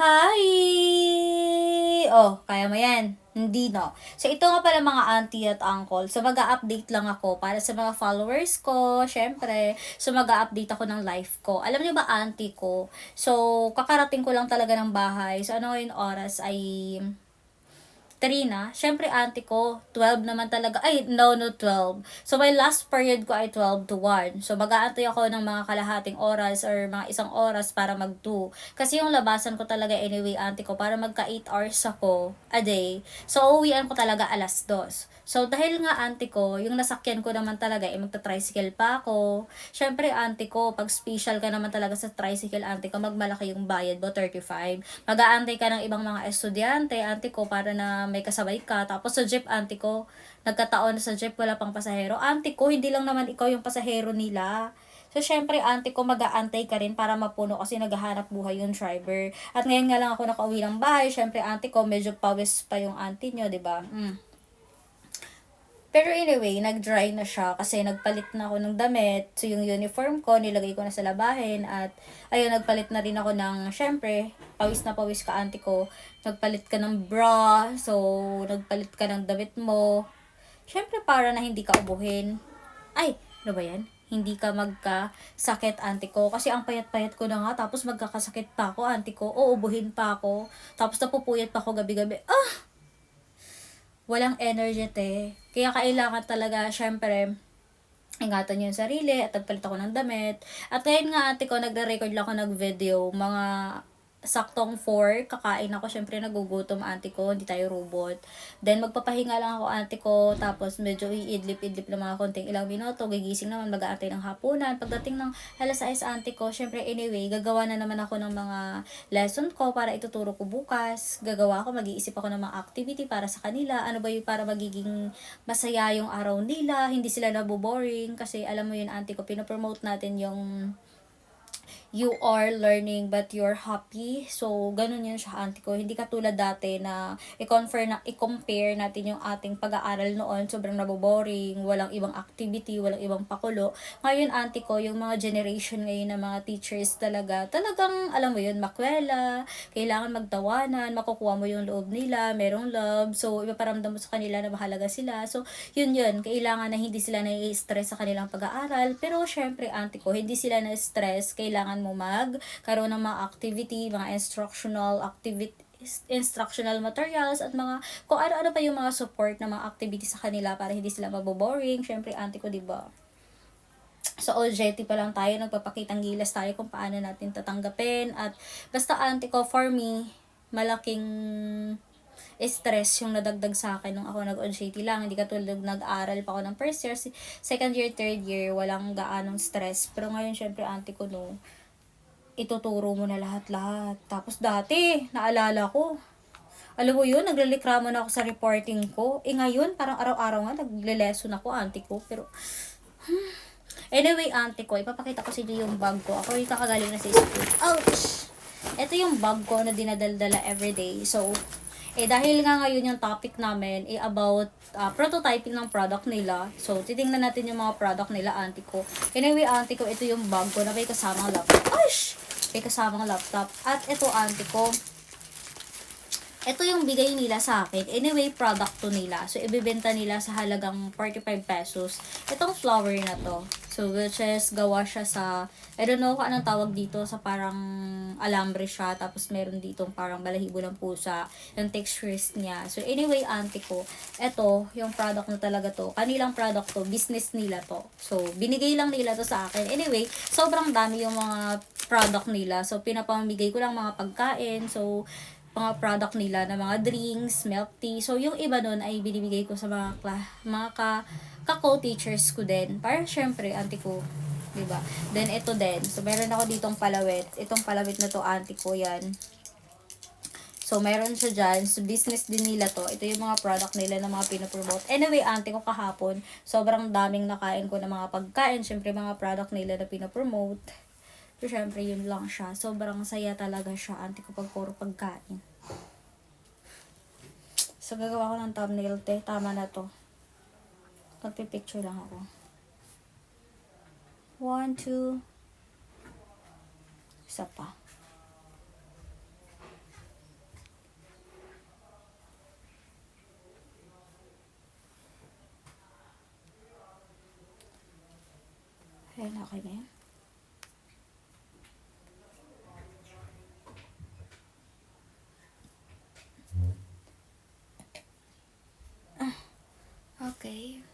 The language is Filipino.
Hi! Oh, kaya mo yan. Hindi, no? So, ito nga pala mga auntie at uncle. So, mag update lang ako para sa mga followers ko, syempre. So, mag update ako ng life ko. Alam niyo ba, auntie ko? So, kakarating ko lang talaga ng bahay. So, ano ngayon oras ay 3 na. Syempre, auntie ko, 12 naman talaga. Ay, no, no, 12. So, my last period ko ay 12 to 1. So, mag-aantay ako ng mga kalahating oras or mga isang oras para mag-2. Kasi yung labasan ko talaga anyway, auntie ko, para magka 8 hours ako a day. So, uwian ko talaga alas 2. So, dahil nga auntie ko, yung nasakyan ko naman talaga, eh, magta-tricycle pa ako. Syempre, auntie ko, pag special ka naman talaga sa tricycle, auntie ko, magmalaki yung bayad mo, 35. Mag-aantay ka ng ibang mga estudyante, auntie ko, para na may kasabay ka. Tapos sa jeep, auntie ko, nagkataon na sa jeep, wala pang pasahero. Auntie ko, hindi lang naman ikaw yung pasahero nila. So, syempre, auntie ko, mag-aantay ka rin para mapuno kasi naghahanap buhay yung driver. At ngayon nga lang ako nakauwi ng bahay. Syempre, auntie ko, medyo pawis pa yung auntie nyo, di ba? Mm. Pero anyway, nag-dry na siya kasi nagpalit na ako ng damit. So, yung uniform ko, nilagay ko na sa labahin. At, ayun, nagpalit na rin ako ng, syempre, pawis na pawis ka, auntie ko. Nagpalit ka ng bra. So, nagpalit ka ng damit mo. Syempre, para na hindi ka ubuhin. Ay, ano ba yan? Hindi ka magkasakit, auntie ko. Kasi ang payat-payat ko na nga. Tapos magkakasakit pa ako, auntie ko. Uubuhin pa ako. Tapos napupuyat pa ako gabi-gabi. Ah! walang energy te. Kaya kailangan talaga, syempre, ingatan yung sarili at nagpalit ako ng damit. At ngayon nga ate ko, nagre-record lang ako ng video, mga saktong 4, kakain ako, syempre nagugutom ate ko, hindi tayo robot. Then magpapahinga lang ako ate ko, tapos medyo iidlip-idlip na mga konting ilang minuto, gigising naman, mag-aantay ng hapunan. Pagdating ng alas 6 ate ko, syempre anyway, gagawa na naman ako ng mga lesson ko para ituturo ko bukas. Gagawa ako, mag-iisip ako ng mga activity para sa kanila, ano ba yung para magiging masaya yung araw nila, hindi sila naboboring, kasi alam mo yun ate ko, pinopromote natin yung you are learning but you're happy. So, ganun yun siya, auntie ko. Hindi katulad dati na i-compare, na, i-compare natin yung ating pag-aaral noon. Sobrang naboboring, walang ibang activity, walang ibang pakulo. Ngayon, auntie ko, yung mga generation ngayon ng mga teachers talaga, talagang, alam mo yun, makwela, kailangan magtawanan, makukuha mo yung loob nila, merong love. So, ipaparamdam mo sa kanila na mahalaga sila. So, yun yun, kailangan na hindi sila na-stress sa kanilang pag-aaral. Pero, syempre, auntie ko, hindi sila na-stress, kailangan mo magkaroon ng mga activity, mga instructional activity instructional materials at mga kung ano-ano pa yung mga support na mga activity sa kanila para hindi sila maboboring. Syempre, auntie ko, di ba? So, OJT pa lang tayo, nagpapakitang gilas tayo kung paano natin tatanggapin. At basta auntie ko, for me, malaking stress yung nadagdag sa akin nung ako nag-OJT lang. Hindi katulad nag-aral pa ako ng first year, second year, third year, walang gaanong stress. Pero ngayon, syempre, auntie ko, no, ituturo mo na lahat-lahat. Tapos dati, naalala ko, alam mo yun, naglilikramo na ako sa reporting ko. Eh ngayon, parang araw-araw nga, nagle-lesson ako, auntie ko. Pero, hmm. Anyway, auntie ko, ipapakita ko sa inyo yung bag ko. Ako yung kakagaling na sa school. Ouch! Ito yung bag ko na dinadaldala everyday. So, eh dahil nga ngayon yung topic namin eh about uh, prototyping ng product nila. So, titingnan natin yung mga product nila, auntie ko. Anyway, auntie ko, ito yung bag ko na may kasamang laptop. Aish! May kasamang laptop. At ito, auntie ko, ito yung bigay nila sa akin. Anyway, product to nila. So, ibibenta nila sa halagang 45 pesos. Itong flower na to. So, which is, gawa siya sa, I don't know kung anong tawag dito, sa parang alambre siya. Tapos, meron dito parang balahibo ng pusa. Yung textures niya. So, anyway, auntie ko, ito, yung product na talaga to. Kanilang product to. Business nila to. So, binigay lang nila to sa akin. Anyway, sobrang dami yung mga product nila. So, pinapamigay ko lang mga pagkain. So, mga product nila na mga drinks, milk tea. So, yung iba nun ay binibigay ko sa mga, kla- mga ka, ka-co-teachers ko din. Para syempre, auntie ko, di ba? Then, ito din. So, meron ako ditong palawit. Itong palawit na to, auntie ko, yan. So, meron siya dyan. So, business din nila to. Ito yung mga product nila na mga pinopromote. Anyway, auntie ko kahapon, sobrang daming nakain ko ng mga pagkain. Syempre, mga product nila na pinopromote. So, syempre, yun lang siya. Sobrang saya talaga siya. Ante ko pag puro pagkain. So, gagawa ko ng thumbnail, te. Tama na to. Magpipicture lang ako. One, two. Isa pa. Ayan, okay na. Ah, okay.